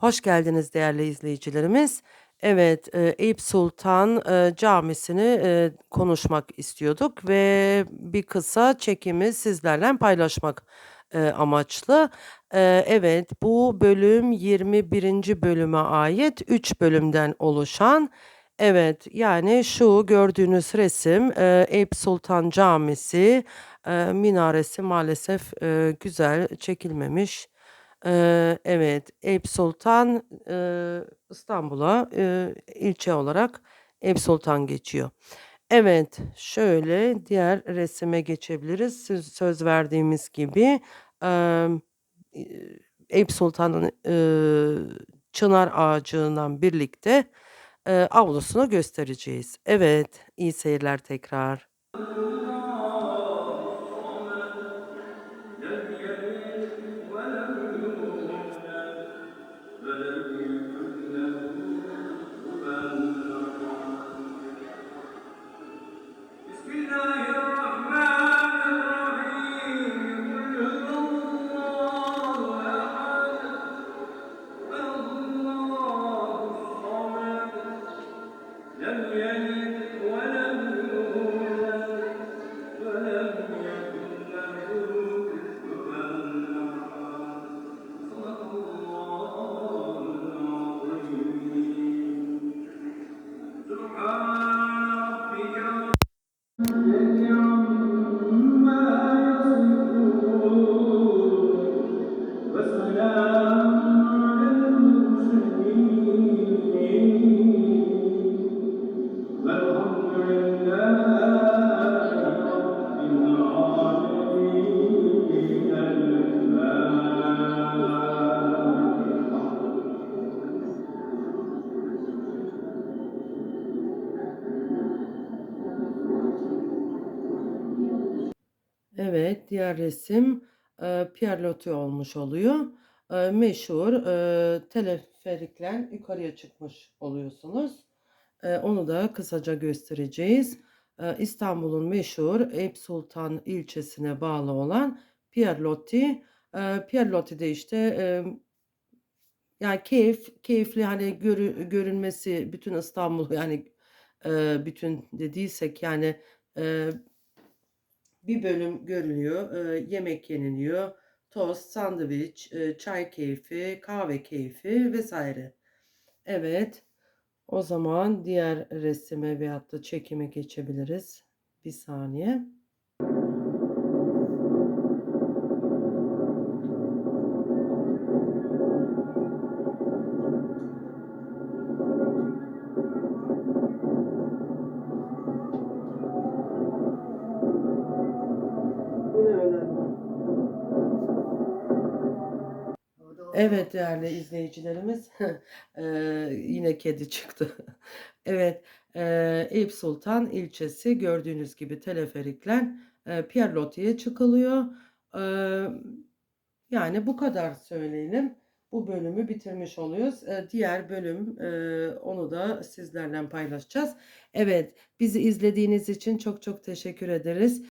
Hoş geldiniz değerli izleyicilerimiz. Evet, eee, Eyüp Sultan, eee, Camisi'ni, eee, konuşmak istiyorduk ve bir kısa çekimi sizlerle paylaşmak, eee, amaçlı. Eee, evet, bu bölüm 21. bölüme ait 3 bölümden oluşan Evet, yani şu gördüğünüz resim, eee, Eyüp Sultan Camisi. Eee, minaresi maalesef, eee, güzel çekilmemiş. Eee, evet, Eyüp Sultan, eee, İstanbul'a, eee, ilçe olarak Eyüp Sultan geçiyor. Evet, şöyle diğer resime geçebiliriz. Söz söz verdiğimiz gibi, eee, Eyüp Sultan'ın, ııı, çınar ağacından birlikte, eee, avlusunu göstereceğiz. Evet, iyi seyirler tekrar. Evet, diğer resim, eee, Pierre Loti olmuş oluyor. Eee, meşhur, eee, teleferikle yukarıya çıkmış oluyorsunuz. Eee, onu da kısaca göstereceğiz. Eee, İstanbul'un meşhur Eyüp Sultan ilçesine bağlı olan Pierre Loti. Eee, Pierre Loti'de işte, emm, yani keyif keyifli, hani, görü görünmesi bütün İstanbul yani, eee, bütün de değilsek yani, eee bir bölüm görülüyor, eee, yemek yeniliyor, tost, sandviç, eee, çay keyfi, kahve keyfi vs. Evet, o zaman diğer resime veyahut da çekime geçebiliriz. Bir saniye. Evet değerli izleyicilerimiz, eee, yine kedi çıktı. Evet, eee, Eyüp Sultan ilçesi gördüğünüz gibi teleferikle, eee, Pierre Loti'ye çıkılıyor. Emm, yani bu kadar söyleyelim. Bu bölümü bitirmiş oluyoruz. Eee, diğer bölüm, eee, onu da sizlerle paylaşacağız. Evet, bizi izlediğiniz için çok çok teşekkür ederiz.